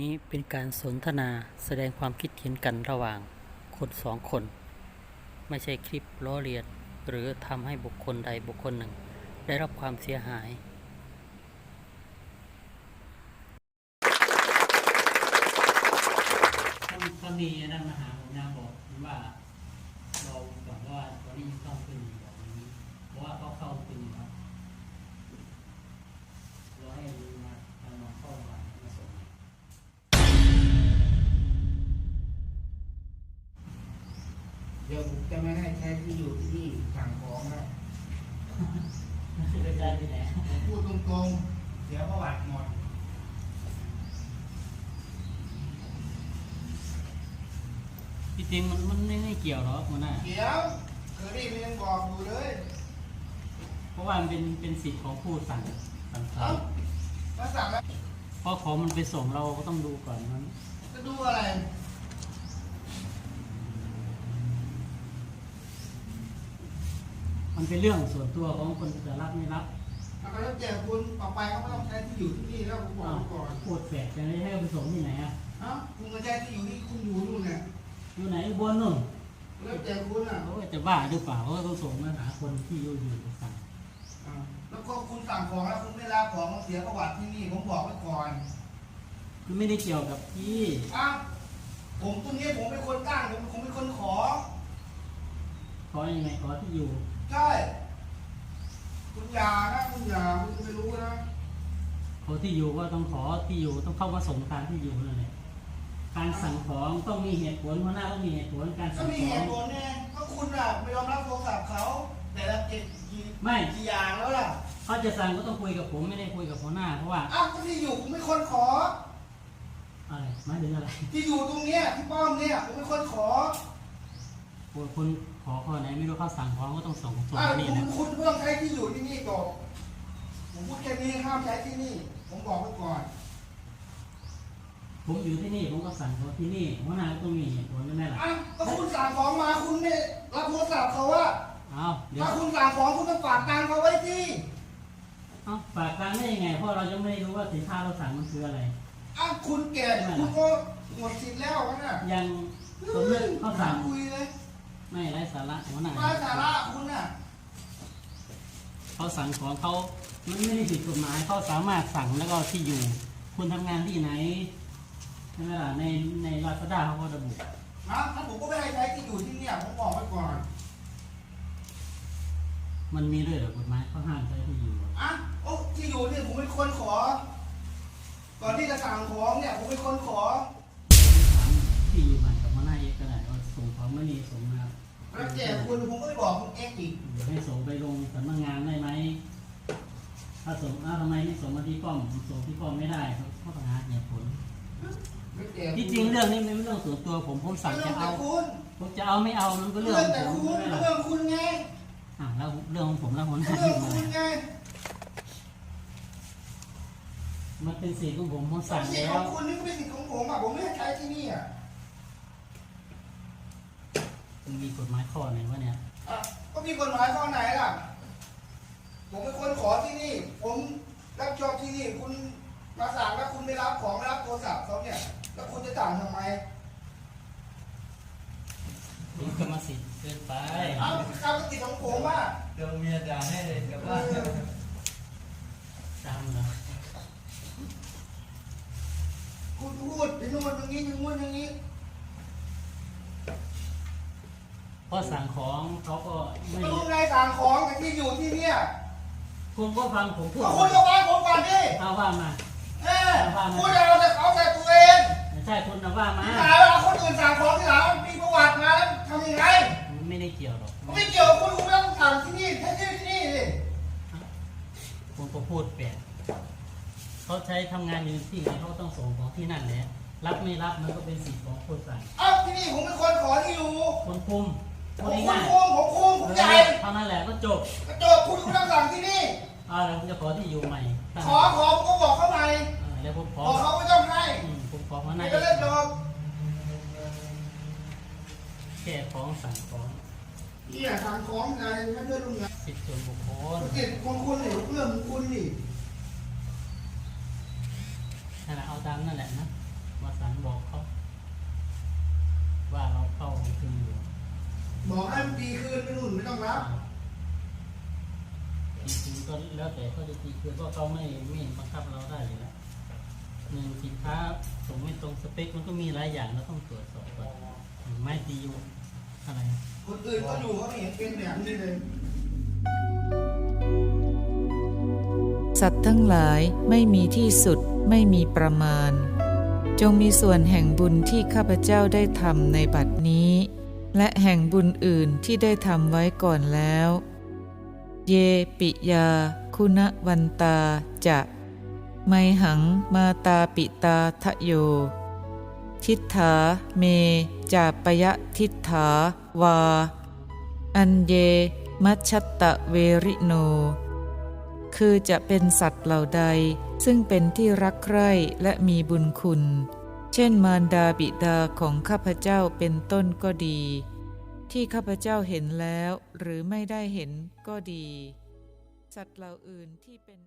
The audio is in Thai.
นี้เป็นการสนทนาแสดงความคิดเห็นกันระหว่างคนสองคน ไม่ใช่คลิปล้อเลียน หรือทำให้บุคคลใดบุคคลหนึ่ง ได้รับความเสียหายท่านท่านมีนั่นมาหาผมนะบอกว่าเราบอกว่าตอนนี้ต้อง เดี๋ยวผมจะไม่ให้ใช้ที่อยู่ที่นี่สั่งของแล้วคือได้ที่ไหนผมพูดตรงๆเสียประวัติหมด จริงๆมันมันไม่ไม่เกี่ยวหรอกมันน่ะเดี๋ยวเคอรี่มันยังบอกอยู่เลยเพราะว่ามันเป็นเป็นสิทธิ์ของผู้สั่งสั่งขอเอ้างมาสั่งแล้วเพราะของมันไปส่งเราก็ต้องดูก่อนมันจะดูอะไร มันเป็นเรื่องส่วนตัวของคนจะรับไม่รับเอาไปแล้วแจกคุณต่อไปเขาไม่ต้องใช้ที่อยู่ที่นี่แล้วผมบอกอ้าวไว้ก่อนพูดแปลกจะไม่ให้เอาไปส่งที่ไหนอะเอ้าคุณมาใช้ที่อยู่ที่คุณอยู่นู่นเนี่ยอยู่ไหนอุบนนู่นแล้วแจกคุณอะเขาก็จะบ้าหรือเปล่าเขาก็ต้องส่งมาหาคนที่อยู่อยู่สั่งอ้าวแล้วก็คุณสั่งของแล้วคุณไม่รับของเสียประวัติที่นี่ผมบอกไว้ก่อนมันไม่ได้เกี่ยวกับที่อ้าวผมตรงนี้ผมเป็นคนตั้งผมผมเป็นคนขอ ข อยังไงขอที่อยู่ ใช่ คุณอย่านะ คุณอย่าคุณไม่รู้นะ ขอที่อยู่ก็ต้องขอที่อยู่ต้องเข้ามาส่งตามที่อยู่นั่นแหละการสั่งของต้องมีเหตุผลหัวหน้าต้องมีเหตุผลการก็สั่งมีขเหองตุผลไงก็คุณอะไม่ยอมรับโทรศัพท์เขา แต่ละเจ็ดกี่ไม่กี่อย่างแล้วล่ะเขาจะสั่งก็ต้องคุยกับผมไม่ได้คุยกับหัวหน้าเพราะว่าอ้าวก็ที่อยู่ผมเป็นคนขอ อะไรหมายถึงอะไร ที่อยู่ตรงเนี้ยที่ป้อมเนี่ยผมเป็นคนขอ คุณคุณขอข้อไหนไม่รู้เขาสั่งของก็ต้องส่งส่งอ้าวที่นี่คุณนะคุณไม่ต้องใช้ที่อยู่ที่นี่ก่อนผมพูดแค่นี้ห้ามใช้ที่นี่ ผมบอกไว้ก่อน ผมอยู่ที่นี่ผมก็สั่งของที่นี่หัวหน้าก็ต้องมีเหตุผลใช่ไหมล่ะอ้าวก็คุณสั่งของมาคุณไม่รับโทรศัพท์เขาว่า เอาเดี๋ยวถ้าคุณสั่งของคุณต้องฝากตังค์เขาไว้ที่ เอาฝากการได้ยังไงเพราะเรายังไม่รู้ว่าสินค้าเราสั่งมันคืออะไร อ้าวคุณแก่คุณก็หมดสิทธิ์แล้วนะยังสมมติเขาสั่งคุยเลย ไม่ไร้สาระหัวหน้ามาสาระคุณน่ะเขาสั่งของเขามันไม่ได้ผิดกฎหมายเขาสามารถสั่งแล้วก็ที่อยู่ คุณทำงานที่ไหนใช่ไหมล่ะในในลาซาด้าเขาก็ระบุนะถ้าผมก็ไม่ให้ใช้ที่อยู่ที่เนี่ยผมบอกไว้ก่อน มันมีด้วยเหรอกฎหมายเขาห้ามใช้ที่อยู่อะโอ้ที่อยู่เนี่ยผมเป็นคนขอ ก่อนที่จะสั่งของเนี่ย ผมเป็นคนขอถามที่อยู่ใหม่กับหัวหน้าเอกก็ได้ว่าส่งของไม่ดีส่งมา แล้วแจกคุณผมก็ไม่บอกคุณเอ็กอีกเดี๋ยวให้ส่งไปลงสำนักงานได้ไหมถ้าส่งอ้าวทำไมไม่ส่งมาที่ป้อมส่งที่ป้อมไม่ได้เขาเขาต้องหาเหตุผลไม่แจกที่จริงเรื่องนี้มันไม่เรื่องส่วนตัวผมผมสั่งเรื่อจะงแต่เอาคุณผมจะเอาไม่เอามันก็เรื่เรื่อองงของแต่ผมคุณใช่ไหมล่ะเรื่องคุณไงอะแล้วเรื่องของผมแล้วหัวหน้าเรื่อยุ่งงอะคุไรณไงมันเป็นสิทธิ์ของผมผมสัสั่งงสิทธิ์แล้ขอวงคุณนี่ก็เป็นสิทธิ์ของผมอะผมไม่ให้ใช้ที่นี่อะ มันมีกฎหมายข้อไหนวะเนี่ย อะก็มีกฎหมายข้อไหนล่ะ ผมเป็นคนขอที่นี่ ผมรับชอบที่นี่ คุณมาสั่งแล้วคุณไม่รับของไม่รับโทรศัพท์เขาเนี่ย แล้วคุณจะสั่งทำไมนี่กรรมสิทธิ์เกินไป เอ้าข้าวกติดของผมอะเดี๋ยวเมียด่าให้เลยกับเอว่าอจำเหรอคุณพูดอย่างนู้นอย่างนี้อย่างนู้นอย่างนี้ เพราะสั่งของเขาก็ไม่ก็รู้ไงสั่งของแต่ที่อยู่ที่เนี่ยคุณก็ฟังผมพูดก็คุณจะว่าผมก่อนดิเอาว่ามาเออคุณจะเอาแต่เขาแต่ตัวเองไม่ใช่คุณนะว่ามาหาเวลาคนอื่นสั่งของที่หลังมีประวัติมาแล้วทำยังไงมันไม่ได้เกี่ยวหรอกไม่เกี่ยวกับคุณคุณไม่ต้องสั่งที่นี่แค่ที่นี่สิผมก็พูดแปลกเขาใช้ทำงานอยู่ที่ไหนเขาก็ต้องส่งของที่นั่นแหละรับไม่รับมันก็เป็นสิทธิ์ของคนสั่งเอ้าที่นี่ผมเป็นคนขอที่อยู่คนคุม ผมคุงผมคุงผมใหญ่ทำนั่นแหละก็จบกระจกคุณคุณต้องสั่งที่นี่ อ่าเดี๋วจะขอที่อยู่ใหม่ขอขอผมก็บอกเข้าไปอ่าเดี๋วผมขบออกเขาไม่ต้องให้ผมขอมาหน้าไม่เล่นจบแก่ของสั่งของเนี่ยสั่งของนายไม่เพื่อนลุงนะสิทธิส่วนบุคคลธุรกิจของคนณนี่เพื่องงคุณนี่นั่นแหละเอาตามนั่นแหละนะมาสั่งบอกเขาว่าเราเข้าของจริงอยู่ บอกให้มันตีคืนไม่นุ่นไม่ต้องรับตีคืนก็แล้วแต่เขาจะตีคืนเพราะเขาไม่ไม่บังคับเราได้อยู่แล้วหนึ่งสินค้าส่งไม่ตรงสเปคมันก็มีหลายอย่างเราต้องตรวจสอบก่อนไม่ตีอยู่อะไรนะคนอื่นเขาอยู่เขาไม่เห็นเป็นแบบนี้เลย สัตว์ทั้งหลายไม่มีที่สุดไม่มีประมาณ จงมีส่วนแห่งบุญที่ข้าพเจ้าได้ทำในบัดนี้ และแห่งบุญอื่นที่ได้ทำไว้ก่อนแล้ว เยปิยา คุณวันตาจะไมหังมาตาปิตาทะโย ทิฏฐาเมจาปยะทิฏฐาวา อันเย มัชัตตะเวริโน คือจะเป็นสัตว์เหล่าใด ซึ่งเป็นที่รักใคร่และมีบุญคุณ เช่นมารดาบิดาของข้าพเจ้าเป็นต้นก็ดี ที่ข้าพเจ้าเห็นแล้วหรือไม่ได้เห็นก็ดี สัตว์เหล่าอื่นที่เป็น